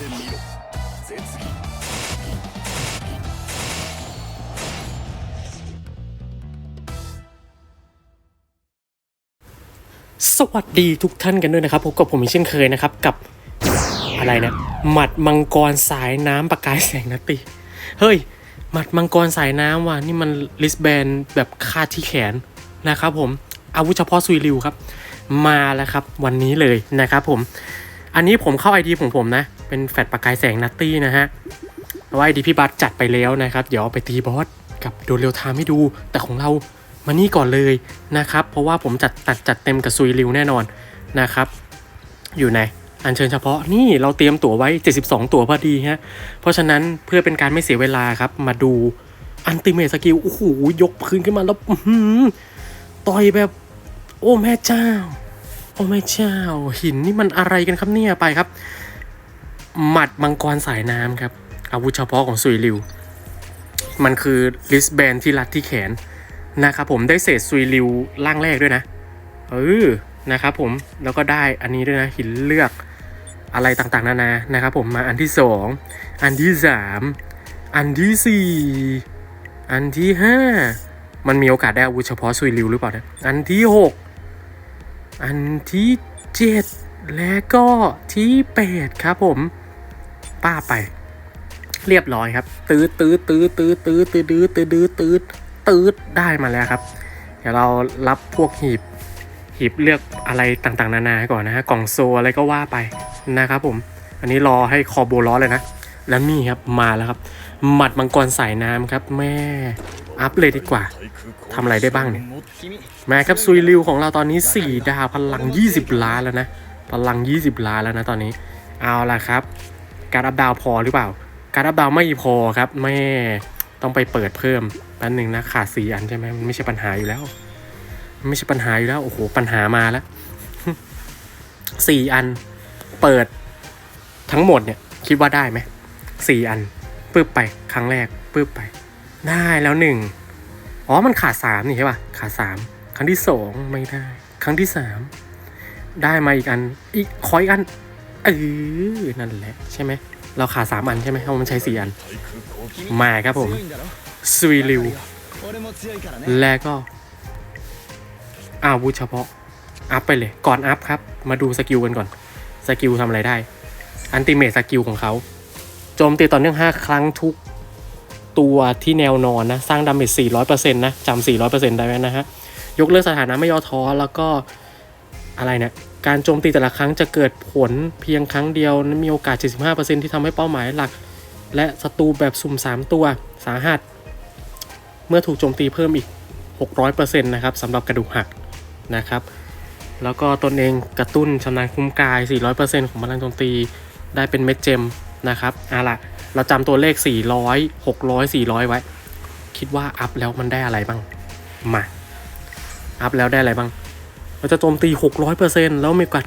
てみろ絶技 สวัสดีทุกท่านกันด้วยนะครับพบกับผมอีกเช่นเคยนะครับกับอะไรนะหมัดมังกรสายน้ำประกายแสงนาตีเฮ้ยหมัดมังกรสายน้ำว่ะนี่มันลิสแบนแบบคาดที่แขนนะครับผมอาวุธเฉพาะซุยริวครับ มาแล้วครับวันนี้เลยนะครับผม อันนี้ผมเข้าไอดีของผมนะ เป็นแฟดประกายแสงนัตตี้นะฮะแต่ว่าไอดีพี่บัตจัดไปแล้วนะครับ เดี๋ยวเอาไปตีบอสกับโดเรลไทม์ให้ดู แต่ของเรามานี่ก่อนเลยนะครับ เพราะว่าผมจัดตัดจัดเต็มกับซุยริวแน่นอนนะครับ อยู่ไหนอันเชิญเฉพาะนี่เราเตรียมตั๋วไว้ 72 ตั๋วพอดีฮะ เพราะฉะนั้นเพื่อเป็นการไม่เสียเวลาครับมาดูอันติเมทสกิลโอ้โหยกพื้นขึ้นมาแล้วต่อยแบบ โอ้แม่เจ้า โอ้แม่เจ้า หินนี่มันอะไรกันครับเนี่ยไปครับ หมัดมังกรสายน้ำครับ อาวุธเฉพาะของซุยริว มันคือลิสแบนที่รัดที่แขนนะครับผมได้เศษซุยริวร่างแรกด้วยนะเออนะครับผมแล้วก็ได้อันนี้ด้วยนะหินเลือกอะไรต่างๆ นานานะครับผมมาอันที่สองอันที่สามอันที่สี่อันที่ห้ามันมีโอกาสได้อาวุธเฉพาะซุยริวหรือเปล่านะอันที่หกอันที่เจ็ดและก็ที่แปดครับผม ป้าไป เรียบร้อยครับ ตืดตืดตืดตืดตืดตืดตืดตืดตืดตืดตืดได้มาแล้วครับ เดี๋ยวเรารับพวกหีบหีบเลือกอะไรต่างๆ นานาก่อนนะฮะกล่องโซอะไรก็ว่าไปนะครับผม อันนี้รอให้คอโบล้อเลยนะ แล้วนี่ครับมาแล้วครับ หมัดมังกรสายน้ำครับแม่อัพเลยดีกว่าทำอะไรได้บ้างเนี่ยมาครับซุยริวของเราตอนนี้ 4 ดาวพลัง 20 ล้านแล้วนะ พลัง 20 ล้านแล้วนะตอนนี้ เอาล่ะครับ การอัพดาวพอหรือเปล่า การอัพดาวไม่พอครับแม่ต้องไปเปิดเพิ่มแป๊บหนึ่งนะขาดสี่อันใช่ไหมมันไม่ใช่ปัญหาอยู่แล้วมันไม่ใช่ปัญหาอยู่แล้วโอ้โหปัญหามาแล้วสี่อันเปิดทั้งหมดเนี่ย คิดว่าได้ไหมสี่อันปึ๊บไปครั้งแรกปึ๊บไป ได้แล้วหนึ่งอ๋อมันขาดสามนี่ใช่ป่ะขาดสามครั้งที่สองไม่ได้ ครั้งที่สามได้มาอีกอันอีกขออีกอัน เออนั่นแหละใช่ไหม เราขาดสามอันใช่ไหมเพราะมันใช้สี่อัน มาครับผมซุยริว และก็ อาวุธเฉพาะ อัพไปเลย ก่อนอัพครับ มาดูสกิลกันก่อน สกิลทำอะไรได้ อันติเมทสกิลของเขา โจมตีต่อเนื่อง 5 ครั้งทุกตัวที่แนวนอนนะ สร้างดาเมจ400%นะจำ400%ได้ไหมนะฮะ ยกเลิกสถานะไม่ย่อท้อแล้วก็อะไรเนี่ย การโจมตีแต่ละครั้งจะเกิดผลเพียงครั้งเดียวมีโอกาส 75%ที่ทำให้เป้าหมายหลัก และศัตรูแบบสุ่ม 3 ตัวสาหัส เมื่อถูกโจมตีเพิ่มอีก 600%นะครับสำหรับกระดูกหักนะครับ แล้วก็ตนเองกระตุ้นชำนาญคุ้มกาย 400%ของพลังโจมตีได้เป็นเม็ดเจมนะครับเอาล่ะ เราจำตัวเลข 400 600 400 ไว้ คิดว่าอัพแล้วมันได้อะไรบ้าง มา อัพแล้วได้อะไรบ้าง เราจะโจมตี 600%แล้วมีโอกาส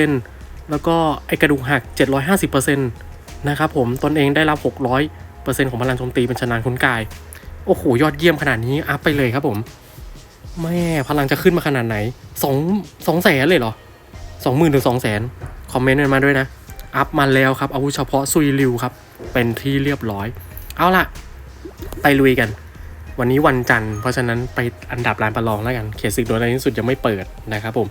90%แล้วก็ไอกระดูกหัก 750%นะครับผมตนเองได้รับ 600%ของพลังโจมตีเป็นชนานคุ้นกาย โอ้โห ยอดเยี่ยมขนาดนี้อัพไปเลยครับผม แม่พลังจะขึ้นมาขนาดไหน2 2แสนเลยเหรอ 20,000ถึง2แสนคอมเมนต์กันมาด้วยนะ อัพมาแล้วครับอาวุธเฉพาะซุยริวครับ เป็นที่เรียบร้อย เอาล่ะ ไปลุยกัน วันนี้วันจันทร์เพราะฉะนั้นไปอันดับลานประลองแล้วกันเขียนศึกโดยในที่สุดยังไม่เปิดนะครับผม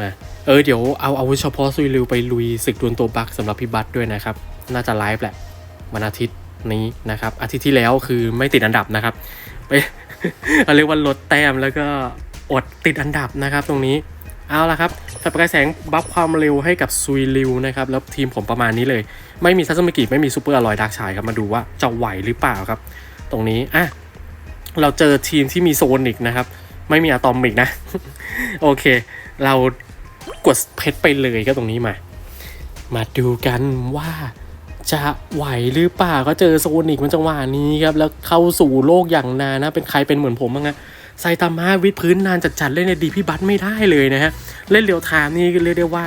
มาเออเดี๋ยวเอาอาวุธเฉพาะซุยริวไปลุยศึกดวลตัวบักสำหรับพี่บัตด้วยนะครับ น่าจะไลฟ์แหละวันอาทิตย์นี้นะครับ อาทิตย์ที่แล้วคือไม่ติดอันดับนะครับไปเรียกว่าลดแต้มแล้วก็อดติดอันดับนะครับตรงนี้เอาละครับไฟประกายแสงบัฟความเร็วให้กับซุยริวนะครับแล้วทีมผมประมาณนี้เลย ไม่มีทัศมิกิไม่มีซูเปอร์อลอยดักชายครับมาดูว่าจะไหวหรือเปล่าครับ ตรงนี้อะเราเจอทีมที่มีโซนิกนะครับ ไม่มีอะตอมิกนะ โอเค เรากดเพชรไปเลยก็ตรงนี้มา มาดูกันว่าจะไหวหรือเปล่าก็เจอโซนิกมันจังหวะนี้ครับ แล้วเข้าสู่โลกอย่างนานนะ เป็นใครเป็นเหมือนผมบ้างอะไซตามะวิดพื้นนานจัดๆเล่นในดีพี่บัตไม่ได้เลยนะฮะ เล่นเรียวไทม์นี่เรียกได้ว่า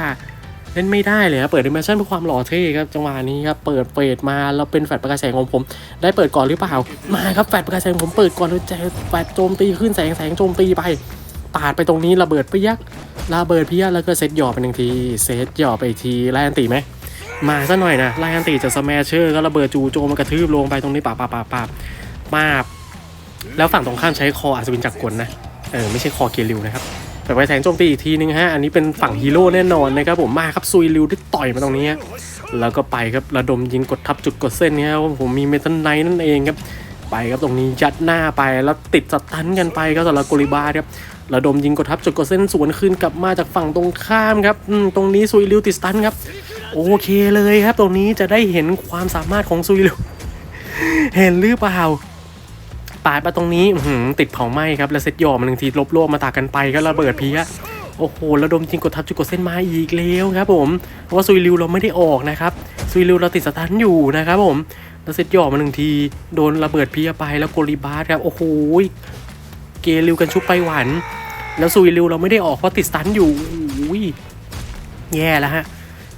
เล่นไม่ได้เลยครับเปิดดิเมชั่นเพื่อความหล่อเท่ครับจังหวะนี้ครับเปิดเฟดมาแล้วเป็นแฟลชประกายแสงของผม ได้เปิดก่อนหรือเปล่ามาครับแฟลชประกายแสงผมเปิดก่อนเลยแจกแฟลชโจมตีขึ้นแสงแสงโจมตีไปปาดไปตรงนี้ระเบิดไปยักระเบิดเพียกแล้วก็เซตหย่อไปหนึ่งทีเซตหย่อไปทีไล่อันตีไหมมาซะหน่อยนะไล่อันตีจะสแมชเชอร์ก็ระเบิดจูโจมกระทืบลงไปตรงนี้ปาบปาบปาบปาบมาบแล้วฝั่งตรงข้ามใช้คออัศวินจักรกลนะเออไม่ใช่คอเกลิวนะครับ แต่ไปแสงโจมตีอีกทีนึงฮะ อันนี้เป็นฝั่งฮีโร่แน่นอนนะครับผมมาครับซุยริวได้ต่อยมาตรงนี้แล้วก็ไปครับระดมยิงกดทับจุดกดเส้นเนี่ยครับผมมีเมทัลไนท์นั่นเองครับไปครับตรงนี้ยัดหน้าไปแล้วติดสตันกันไปครับสำหรับโกลิบาครับระดมยิงกดทับจุดกดเส้นสวนคืนกลับมาจากฝั่งตรงข้ามครับอืมตรงนี้ซุยริวติดสตันครับโอเคเลยครับ ตรงนี้จะได้เห็นความสามารถของซุยริวเห็นหรือเปล่า ปาดมาตรงนี้หือติดเผาไหม้ครับ แล้วเซตหย่อมันหนึ่งทีลบโลกมาตากกันไปก็ระเบิดเพี้ยโอ้โหระดมยิงกดทับจุดกดเส้นมาอีกแล้วครับผม เพราะว่าซุยริวเราไม่ได้ออกนะครับ ซุยริวเราติดสตันอยู่นะครับผม แล้วเซตหย่อมาหนึ่งทีโดนระเบิดเพี้ยไปแล้วโกลิบาสครับ โอ้โห เกลิวกันชุบไปหวานแล้วซุยริวเราไม่ได้ออกเพราะติดสตันอยู่อุ้ยแย่แล้วฮะ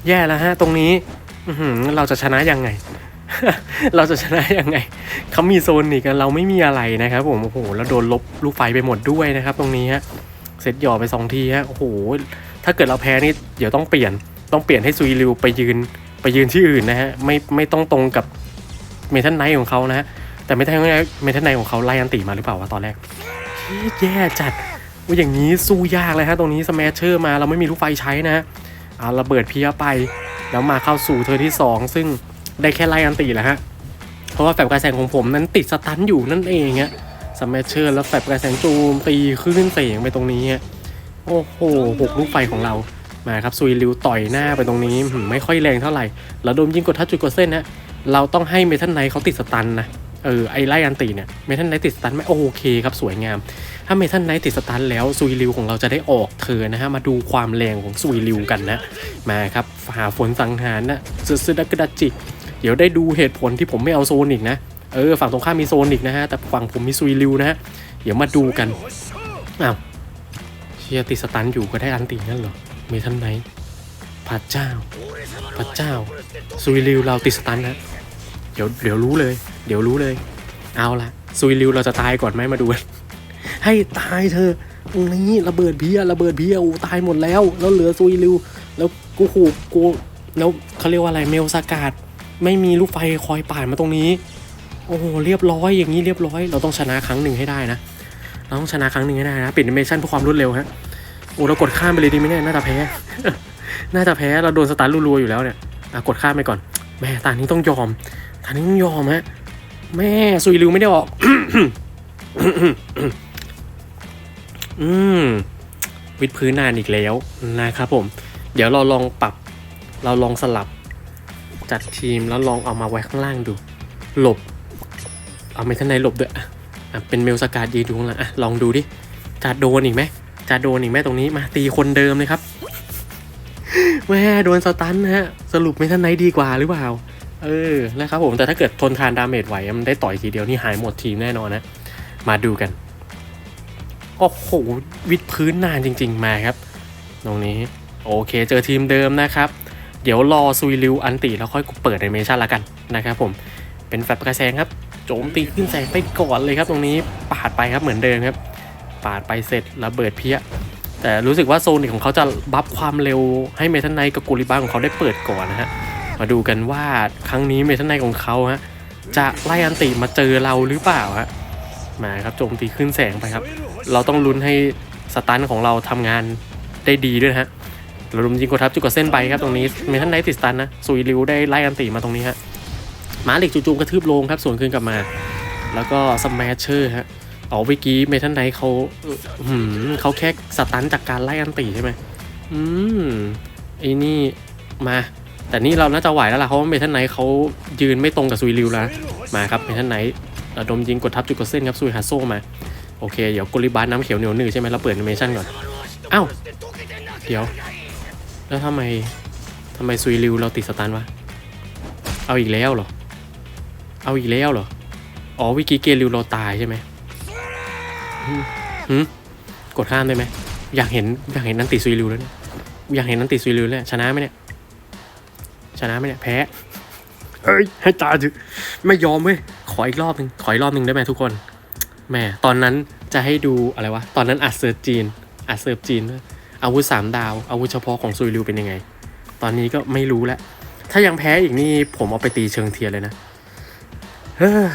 แย่แล้วฮะ ตรงนี้อืเราจะชนะยังไง เราจะชนะยังไงเขามีโซนอีกอะเราไม่มีอะไรนะครับผมโอ้โหแล้วโดนลบลูกไฟไปหมดด้วยนะครับ ตรงนี้ฮะเซตหย่อไปสองทีฮะโอ้โหถ้าเกิดเราแพ้นี่เดี๋ยวต้องเปลี่ยนต้องเปลี่ยนให้ซุยริวไปยืนไปยืนที่อื่นนะฮะไม่ไม่ต้องตรงกับเมทัลไนท์ของเขานะฮะแต่เมทัลไนท์เมทัลไนท์ของเขาไล่อันติมาหรือเปล่าวะตอนแรกแย่จัดว่าอย่างนี้สู้ยากเลยฮะตรงนี้สแมชเชอร์มาเราไม่มีลูกไฟใช้นะฮะเอาระเบิดเพียไป แล้วมาเข้าสู่เธอที่ 2 ซึ่ง ได้แค่ไล่อันตีแหละฮะ เพราะว่าแฟบกระแสงของผมนั้นติดสตันอยู่นั่นเองฮะสแมชเชอร์แล้วแฟบกระแสงจูมตีขึ้นเสียงไปตรงนี้ฮะโอ้โหหกลูกไฟของเรามาครับซุยริวต่อยหน้าไปตรงนี้หืมไม่ค่อยแรงเท่าไหร่แล้วโดมยิงกดทัชจุดกดเส้นฮะเราต้องให้เมทัลไนท์เขาติดสตันนะเออไอไล่อันตีเนี่ยเมทัลไนท์ติดสตันไหมโอเคครับสวยงาม ถ้าเมทัลไนท์ติดสตันแล้วซุยริวของเราจะได้ออกเธอนะฮะมาดูความแรงของซุยริวกันนะมาครับหาฝนสังหารนะซึซึดักระดัจจิ เดี๋ยวได้ดูเหตุผลที่ผมไม่เอาโซนิกนะ เออ ฝั่งตรงข้ามมีโซนิกนะฮะ แต่ฝั่งผมมีซุยริวนะฮะ เดี๋ยวมาดูกัน อ้าว เชียติสตันอยู่ก็ได้อันตีนั่นเหรอ เมทัลไนพระเจ้า พระเจ้า ซุยริวเราติสตันนะ เดี๋ยวเดี๋ยวรู้เลย เดี๋ยวรู้เลย เอาละซุยริวเราจะตายก่อนไหมมาดูกัน ให้ตายเธอตรงนี้ระเบิดเพียระเบิดเพียโอ้ตายหมดแล้ว แล้วเหลือซุยริว แล้วกูหูกูแล้วเขาเรียกว่าอะไรเมลสกาด ไม่มีลูกไฟคอยป่านมาตรงนี้ โอ้โหเรียบร้อยอย่างนี้เรียบร้อย เราต้องชนะครั้งหนึ่งให้ได้นะเราต้องชนะครั้งหนึ่งให้ได้นะปิดแอนิเมชันเพื่อความรวดเร็วฮะโอ้เรากดข้ามไปเลยดีไหมเนี่ยน่าจะแพ้น่าจะแพ้เราโดนสตาร์ทรัวๆอยู่แล้วเนี่ยกดข้ามไปก่อนแม่ตานี้ต้องยอมตานี้ต้องยอมฮะแม่ซุยริวไม่ได้ออกอืมวิดพื้นนานอีกแล้วนะครับผม เดี๋ยวเราลองปรับ เราลองสลับ จัดทีมแล้วลองเอามาไว้ข้างล่างดู หลบ เอาไม่ท่านในหลบด้วยอะเป็นเมลสกาดยืนอยู่ข้างหล่างอะลองดูดิจะโดนอีกไหมจะโดนอีกไหมตรงนี้มาตีคนเดิมเลยครับแม่โดนสตันนะฮะสรุปไม่ท่านไหนดีกว่าหรือเปล่าเออนะครับผมแต่ถ้าเกิดทนทานดาเมจไหวมันได้ต่อยทีเดียวนี่หายหมดทีมแน่นอนนะ มาดูกันโอ้โหวิดพื้นนานจริง ๆ มาครับ ตรงนี้ โอเค เจอทีมเดิมนะครับ เดี๋ยวรอซุยริวอันติแล้วค่อยเปิดแอนิเมชันละกันนะครับผมเป็นแฟลชกระแสงครับโจมตีขึ้นแสงไปก่อนเลยครับ ตรงนี้ปาดไปครับเหมือนเดิมครับ ปาดไปเสร็จระเบิดเพี้ยแต่รู้สึกว่าโซนิกของเขาจะบัฟความเร็วให้เมทัลไนกับกูริบ้าของเขาได้เปิดก่อนนะฮะมาดูกันว่าครั้งนี้เมทัลไนของเขาฮะจะไล่อันติมาเจอเราหรือเปล่าฮะมาครับโจมตีขึ้นแสงไปครับ เราต้องลุ้นให้สตันของเราทำงานได้ดีด้วยฮะ เราลุมยิงกดทับจุดกดเส้นไปครับตรงนี้เมทัลไนท์ติดสตันนะซุยริวได้ไล่อันติมาตรงนี้ฮะมาเหล็กจู่ๆกระทืบลงครับสวนคืนกลับมา แล้วก็สแมชเชอร์ฮะอ๋อเมื่อกี้เมทัลไนท์เขาหืมเขาแค่สตันจากการไล่อันติใช่ไหมอืมไอ้นี่มา แต่นี่เราน่าจะไหวแล้วล่ะเพราะว่าเมทัลไนท์เขายืนไม่ตรงกับซุยริวแล้วนะมาครับเมทัลไนท์ระดมยิงกดทับจุดกดเส้นครับซุยฮาโซมาโอเคเดี๋ยวกุลิบาสน้ำเขียวเหนียวหนึ่งใช่ไหมเราเปิดแอนิเมชันก่อนอ้าวเดี๋ยว แล้วทำไมทำไมซุยริวเราติดสตันวะ เอาอีกแล้วเหรอ เอาอีกแล้วเหรอ อ๋อวิกิเกริวเราตายใช่ไหมหืมหืมกดข้ามได้ไหม อยากเห็นอยากเห็นนันติซุยริวแล้วเนี่ย อยากเห็นนันติซุยริวแล้วเนี่ยชนะไหมเนี่ย ชนะไหมเนี่ยแพ้เฮ้ยให้ตายเถอะไม่ยอมเว้ย ขออีกรอบหนึ่งขออีกรอบหนึ่งได้ไหมทุกคนแหม่ตอนนั้นจะให้ดูอะไรวะ ตอนนั้นอัดเซิร์ฟจีนอัดเซิร์ฟจีนว่า อาวุธสามดาว อาวุธเฉพาะของซุยริวเป็นยังไง ตอนนี้ก็ไม่รู้แล้ว ถ้ายังแพ้อีกนี่ผมเอาไปตีเชิงเทียนเลยนะ เฮ้อ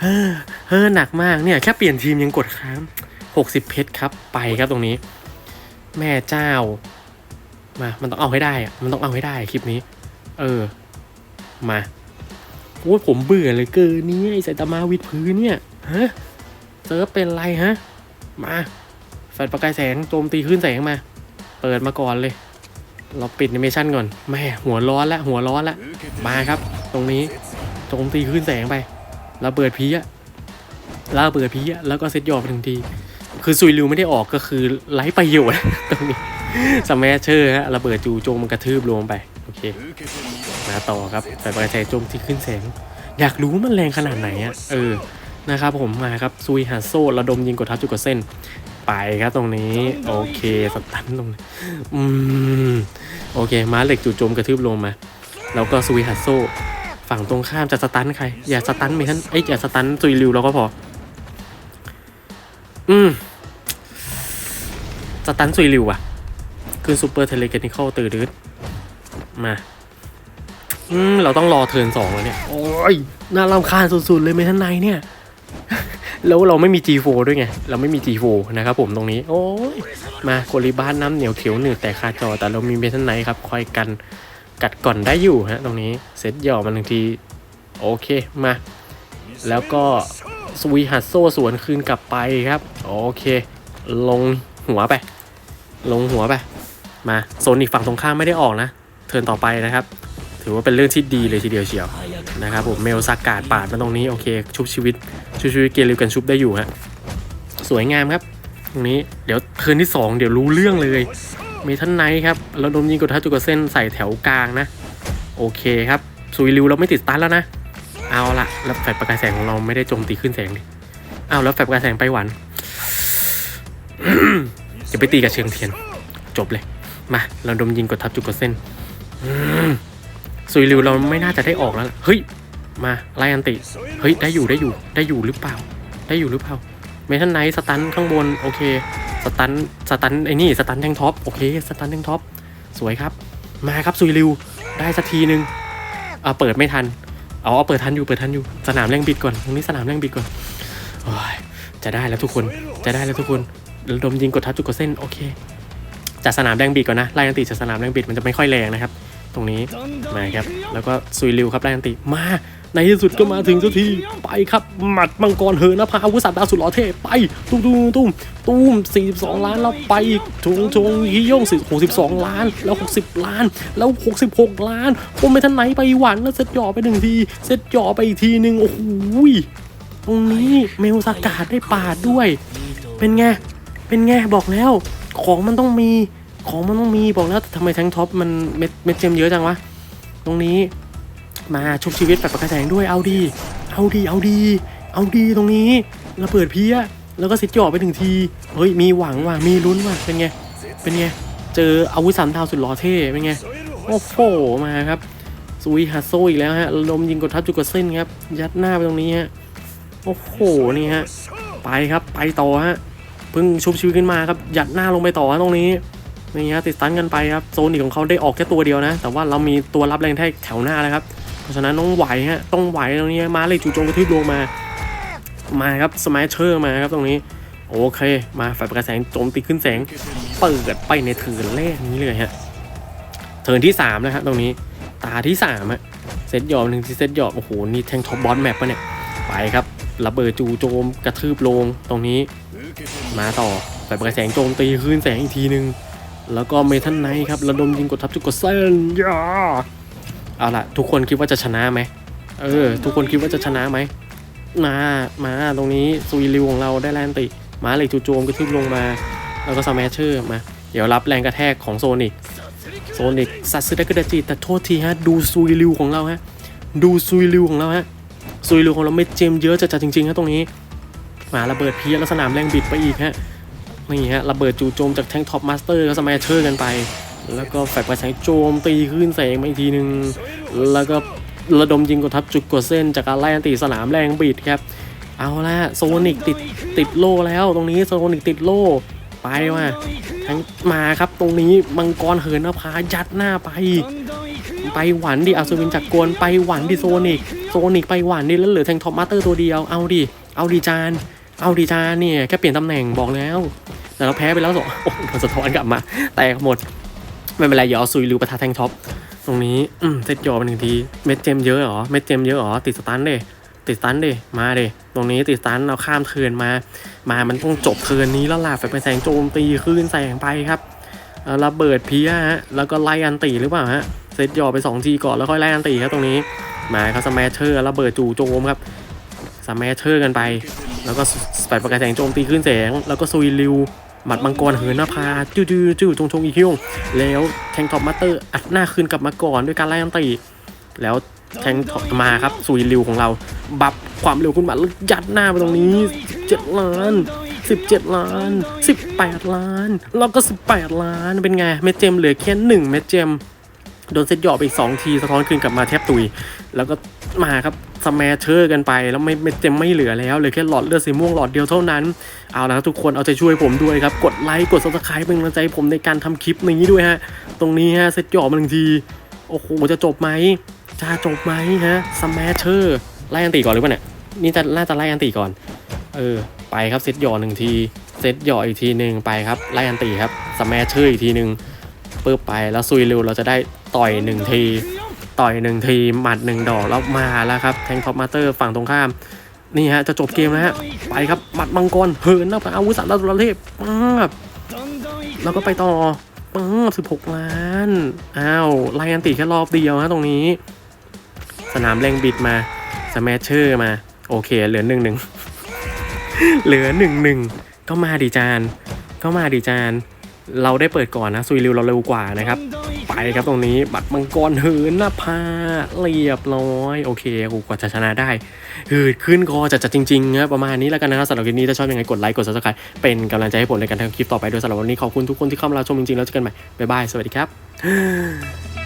เฮ้อ เฮ้อ หนักมากเนี่ย แค่เปลี่ยนทีมยังกดค้างหกสิบเพชรครับ ไปครับตรงนี้ แม่เจ้า มา มันต้องเอาให้ได้อะมันต้องเอาให้ได้คลิปนี้ เออ มาโอ้ยผมเบื่อเลยเกินเนี่ยไอไซตามาวิดพื้นเนี่ย ฮะเซิร์ฟเป็นไรฮะ มา ลชประกายแสงโจมตีขึ้นแสงมา เปิดมาก่อนเลย เราปิดแนิเมชั่นก่อนแม่หัวร้อนละหัวร้อนละมาครับ ตรงนี้โจมตีขึ้นแสงไปเราเปิดพีอะล่าเปิดพีอะแล้วก็เซตยอไปทันที คือซุยลิวไม่ได้ออกก็คือไร้ประโยชน์ตรงนี้สมัชเชอร์ฮะเราเปิดจูโจมกระทืบรวมไปโอเคมาต่อครับแต่ประกายแสงโจมที่ขึ้นแสง อยากรู้มันแรงขนาดไหนอะเออนะครับผมมาครับซุยหาโซ่ระดมยิงกดทับจุดกดเส้น ไปครับตรงนี้ โอเคสตันตรงนี้อืมโอเค ม้าเหล็กจู่โจมกระทืบลงมา แล้วก็ซุยหาโซ่ฝั่งตรงข้ามจะสตันใคร อย่าสตันมีท่านเอ้อย่าสตันซุยริวเราก็พอ อืมสตันซุยริวอะคือซูเปอร์เทเลเกนิคอลตื่นดืดมาอืมเราต้องรอเทิร์นสองแล้วเนี่ย โอ้ยน่ารำคาญสุดๆเลยไม่ท่านในเนี่ย แล้วเราไม่มี G4 ด้วยไง เราไม่มี G4 นะครับผมตรงนี้ โอ้ย มาโกลิบ้านน้ำเหนียวเขียวหนืดแต่คาจอ แต่เรามีเมทันไนครับ คอยกันกัดก่อนได้อยู่ฮะตรงนี้เซตหย่อมันทันที โอเค มา แล้วก็สวีหัดโซ่สวนคืนกลับไปครับ โอเค ลงหัวไป ลงหัวไป มาโซนอีกฝั่งตรงข้ามไม่ได้ออกนะ เทินต่อไปนะครับ ถือว่าเป็นเรื่องที่ดีเลยทีเดียวเชียว นะครับผมเมลซากาดปาดมาตรงนี้โอเค ชุบชีวิตชุบชีวิตเกลิวกันชุบได้อยู่ฮะสวยงามครับ ตรงนี้เดี๋ยวเทิร์นที่ 2 เดี๋ยวรู้เรื่องเลยมีท่านไนท์ครับเราดมยิงกดทัชจุกบเส้นใส่แถวกลางนะ โอเคครับซุยริวเราไม่ติดตาร์ทแล้วนะ เอาละแล้วแฟลชประกายแสงของเราไม่ได้โจมตีขึ้นแสงดิเอาแล้วแฟลชประกายแสงไปหวันจะไปตีกับเชิงเทียน จบเลย มาเราดมยิงกดทับจุดกดเส้น ซุยริวเราไม่น่าจะได้ออกแล้วล่ะเฮ้ยมาไลอันติเฮ้ยได้อยู่ได้อยู่ได้อยู่หรือเปล่า ได้อยู่หรือเปล่าเมทันไนท์สตันข้างบนโอเคสตันสตันไอ้นี่สตันแทงท็อปโอเคสตันแทงท็อปสวยครับมาครับซุยริวได้สักทีนึงอ่าเปิดไม่ทันเอาเอาเปิดทันอยู่เปิดทันอยู่สนามแรงบิดก่อนตรงนี้สนามแรงบิดก่อนโอ้ยจะได้แล้วทุกคนจะได้แล้วทุกคนดมยิงกดทับจุดกดเส้นโอเคจากสนามแรงบิดก่อนนะไล่อันติจากสนามแรงบิดมันจะไม่ค่อยแรงนะครับ ตรงนี้มาครับ แล้วก็ซุยริวครับไล่อันติมา ในที่สุดก็มาถึงสักทีไปครับ หมัดมังกรเหินนภาอาวุธสัตว์ดาวสุดหล่อเท่ไป ตุ้มตุ้มตุ้มตุ้ม42 ล้านแล้วไปอีกชงชงฮิยงสิ62ล้านแล้ว 60 ล้าน แล้ว 66 ล้านคมไปทันไหนไปหวันแล้วเซตหย่อไปหนึ่งทีเซตหย่อไปอีกทีหนึ่งโอ้โหตรงนี้เมลสากาดได้ปาดด้วย เป็นไงเป็นไงบอกแล้ว ของมันต้องมี ของมันต้องมีบอกแล้วแต่ทำไมแทงท็อปมันเม็ดเม็ดเจมเยอะจังวะ ตรงนี้มาชุบชีวิตแบบประกาแสงด้วยเอาดี เอาดีเอาดี เอาดีตรงนี้ระเบิดเพี้ยแล้วก็สิจ่อไปถึงทีเฮ้ยมีหวังว่ะมีลุ้นว่ะเป็นไงเป็นไงเจออาวุธสามดาวสุดหล่อเท่เป็นไงโอ้โหมาครับซุยฮัตโซอีกแล้วฮะลมยิงกดทับจุดกดเส้นครับ ยัดหน้าไปตรงนี้ฮะโอ้โหนี่ฮะไปครับไปต่อฮะเพิ่งชุบชีวิตขึ้นมาครับยัดหน้าลงไปต่อฮะตรงนี้ นี่ฮะติดตันกันไปครับโซนิกของเขาได้ออกแค่ตัวเดียวนะ แต่ว่าเรามีตัวรับแรงแท้แถวหน้านะครับ เพราะฉะนั้นต้องไหวฮะต้องไหวตรงนี้มาเลยจู่โจมกระทืบลงมามาครับสมายเชอร์มาครับตรงนี้โอเคมาฝ่ายประกาศแสงโจมตีขึ้นแสงเปิดไปในเถินแรกนี้เลยฮะเถินที่3ครับตรงนี้ตาที่3ฮะเซตหยอกหนึ่งที่เซตหยอกโอ้โหนี่แทงท็อปบอสแมปปะเนี่ยไปครับระเบิดจู่โจมกระทืบลงตรงนี้ มาต่อฝ่ายประกาศแสงโจมตีขึ้นแสงอีกทีนึ่ง แล้วก็เมทันไนท์ครับระดมยิงกดทับจุดกดเส้นยาเอาล่ะ ทุกคนคิดว่าจะชนะไหมเออ ทุกคนคิดว่าจะชนะไหมมามาตรงนี้ซุยริวของเราได้แรงติมาเหลยจู่โจมกระทืบลงมา แล้วก็สแมชเชอร์มา เดี๋ยวรับแรงกระแทกของโซนิกโซนิกซัตสึดะกระดจิแต่โทษทีฮะ ดูซุยริวของเราฮะ ดูซุยริวของเราฮะซุยริวของเราไม่เจมเยอะจัดๆจริงๆฮะตรงนี้ มาระเบิดเพียแล้วสนามแรงบิดไปอีกฮะ นี่ฮะระเบิดจู่โจมจากแทงท็อปมาสเตอร์ก็สแมชเชอร์กันไป แล้วก็แฟลชไปแสงโจมตีขึ้นแสงมาอีกทีหนึ่งแล้วก็ระดมยิงกดทับจุดกดเส้นจากการไล่อันตีสนามแรงบิดครับเอาละโซนิกติดติดโล่แล้วตรงนี้โซนิกติดโล่ไปว่ะทั้งมาครับตรงนี้มังกรเหินนภายัดหน้าไป ไปหวันดิอัศวินจักรกลไปหวันดิโซนิกโซนิกไปหวันดิแล้วเหลือแทงท็อปมาสเตอร์ตัวเดียวเอาดิเอาดิจาน เอาดิจาเนี่ยแค่เปลี่ยนตำแหน่งบอกแล้ว แต่เราแพ้ไปแล้วสองโอ้โหโดนสะท้อนกลับมา แตกหมด ไม่เป็นไรเดี๋ยวเอาซุยลูปะทะแทงท็อป ตรงนี้อืมเซตยอไปหนึ่งที เม็ดเจมเยอะเหรอ เม็ดเจมเยอะเหรอ ติดสตันเดติดสตันเดมาเดตรงนี้ติดสตันเราข้ามเทินมา มา มันต้องจบเทินนี้แล้วล่ะแฟนแสงโจมตีคลื่นแสงไปครับเระเบิดเพี้ยฮะ แล้วก็ไล่อันตีหรือเปล่าฮะ เซตยอไป2ทีก่อนแล้วค่อยไล่อันตีครับตรงนี้ มาครับสแมชเชอร์ระเบิดจู่โจมครับสแมชเชอร์กันไป แล้วก็สไปประกายแสงโจมตีคลื่นแสง แล้วก็ซุยริว หมัดมังกรเหินหน้าพาจื้อจื้อจื้อจงชงอีคิวแล้วแทงท็อปมาสเตอร์อัดหน้าคืนกลับมาก่อนด้วยการไล่อันตีแล้วแทงท็อปมาครับซุยริวของเรา บับความเร็วขึ้นมาแล้วยัดหน้าไปตรงนี้17ล้าน 17 ล้าน 18 ล้าน แล้วก็ 18 ล้านเป็นไง เม็ดเจมเหลือแค่1เม็ดเจมโดนเซตหยอไปอีกสองทีสะท้อนคืนกลับมาแทบตุย แล้วก็มาครับ สแมชเชอร์กันไป แล้วไม่ไม่เต็มไม่เหลือแล้วเหลือแค่หลอดเลือดสีม่วงหลอดเดียวเท่านั้น เอาละครับทุกคนเอาใจช่วยผมด้วยครับ กดไลค์กดซับสไครป์เป็นกำลังใจผมในการทำคลิปอย่างนี้ด้วยฮะ ตรงนี้ฮะเซตหยอมาหนึ่งที โอ้โห จะจบไหมจะจบไหมฮะสแมชเชอร์ไล่อันตีก่อนหรือเปล่าเนี่ยนี่จะน่าจะไล่อันตีก่อน เออ ไปครับเซตหยอหนึ่งทีเซตหยออีกทีหนึ่งไปครับไล่อันตีครับสแมชเชอร์อีกทีหนึ่งปึ๊บไปแล้วซุยเร็วเราจะได้ต่อยหนึ่งที ต่อยหนึ่งทีหมัดหนึ่งดอกแล้วมาแล้วครับแทงท็อปมาสเตอร์ฝั่งตรงข้าม นี่ฮะจะจบเกมแล้วฮะไปครับหมัดมังกรเหินน้าไปอาวุธสามดาวตุลเทพป๊าบแล้วก็ไปต่อป๊าบสิบหกล้านอ้าวไลอันติแค่รอบเดียวฮะตรงนี้ สนามแรงบิดมาสแมชเชอร์มา โอเค เหลือหนึ่งหนึ่งเหลือหนึ่งหนึ่งก็มาดีจานก็มาดีจานเราได้เปิดก่อนนะซุยริวเราเร็วกว่านะครับ ไปครับตรงนี้บัตรมังกรเหินหน้าผาเรียบร้อย โอเคกูกว่าจะชนะได้หืดขึ้นคอจะจะจริงๆนะประมาณนี้แล้วกันนะครับสำหรับคลิปนี้ถ้าชอบยังไงกดไลค์กด subscribe เป็นกำลังใจให้ผมในการทำคลิปต่อไปด้วยสำหรับวันนี้ขอบคุณทุกคนที่เข้ามาชมจริงๆแล้วเจอกันใหม่บ๊ายบายสวัสดีครับ